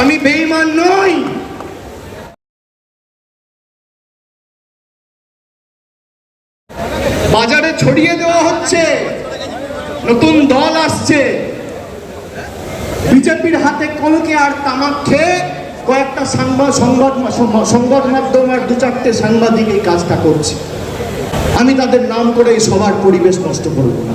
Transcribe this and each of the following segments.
আমি বেঈমান নই। বাজারে ছড়িয়ে দেওয়া হচ্ছে। নতুন দল আসছে। বিজেপির হাতে কলকে আর তামাক খেয়ে কয়েকটা সাংবাদ সংবাদ সংবাদ মাধ্যম আর দু চারটে সাংবাদিক এই কাজটা করছে। আমি তাদের নাম করে এই সবার পরিবেশ নষ্ট করব না।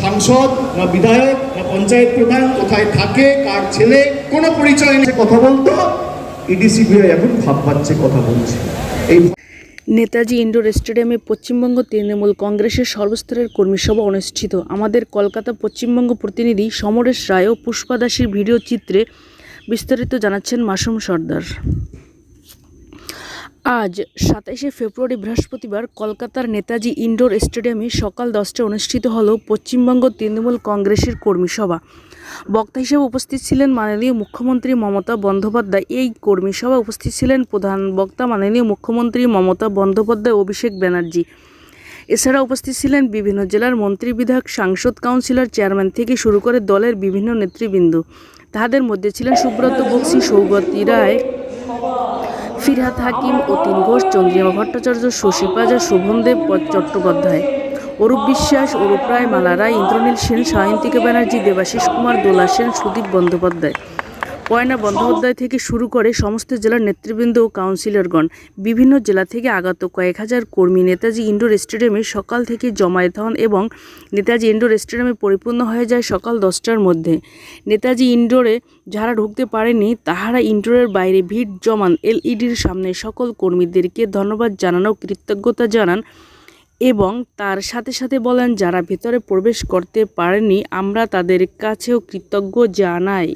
সাংসদ না বিধায়ক না পঞ্চায়েত প্রধান কোথায় থাকে কার ছেলে কোনো পরিচয় নেই। কথা বলতো? ইডি সিবিআই এখন ভাব পাচ্ছে কথা বলছে। এই নেতাজি ইন্ডোর স্টেডিয়ামে পশ্চিমবঙ্গ তৃণমূল কংগ্রেসের সর্বস্তরের কর্মী সভা অনুষ্ঠিত। আমাদের কলকাতা পশ্চিমবঙ্গ প্রতিনিধি সমরেশ রায় ও পুষ্পা দাসের ভিডিও চিত্রে বিস্তারিত জানাচ্ছেন মাসুম সর্দার। আজ সাতাইশে ফেব্রুয়ারি বৃহস্পতিবার কলকাতার নেতাজি ইনডোর স্টেডিয়ামে সকাল দশটায় অনুষ্ঠিত হল পশ্চিমবঙ্গ তৃণমূল কংগ্রেসের কর্মী সভা। বক্তা হিসেবে উপস্থিত ছিলেন মাননীয় মুখ্যমন্ত্রী মমতা বন্দ্যোপাধ্যায়। এই কর্মী সভায় উপস্থিত ছিলেন প্রধান বক্তা মাননীয় মুখ্যমন্ত্রী মমতা বন্দ্যোপাধ্যায়, অভিষেক ব্যানার্জি। এছাড়া উপস্থিত ছিলেন বিভিন্ন জেলার মন্ত্রী বিধায়ক, সাংসদ, কাউন্সিলর, চেয়ারম্যান থেকে শুরু করে দলের বিভিন্ন নেতৃবৃন্দ। তাহাদের মধ্যে ছিলেন সুব্রত বক্সি, সৌগতি রায় ফিরহাদ হাকিম অতীন ঘোষ, চন্দ্রিমা ভট্টাচার্য, শশী পাজা শোভনদেব চট্টোপাধ্যায়। অরূপ বিশ্বাস, অরূপ রায়, মালা রায়, ইন্দ্রনীল সেন, সায়ন্তিকা ব্যানার্জি, দেবাশিস কুমার, দোলা সেন, সুদীপ বন্দ্যোপাধ্যায়। পয়না বন্দ্যোপাধ্যায় থেকে শুরু করে সমস্ত জেলার নেতৃবৃন্দ ও কাউন্সিলরগণ, বিভিন্ন জেলা থেকে আগত কয়েক হাজার কর্মী নেতাজি ইন্ডোর স্টেডিয়ামে সকাল থেকে জমায়েত হন এবং নেতাজি ইন্ডোর স্টেডিয়ামে পরিপূর্ণ হয়ে যায় সকাল দশটার মধ্যে। নেতাজি ইন্ডোরে যারা ঢুকতে পারেনি, তাহারা ইন্ডোরের বাইরে ভিড় জমান এলইডির সামনে সকল কর্মীদেরকে ধন্যবাদ জানানো, কৃতজ্ঞতা জানান এবং তার সাথে সাথে বলেন, যারা ভেতরে প্রবেশ করতে পারেনি, আমরা তাদের কাছেও কৃতজ্ঞ জানাই।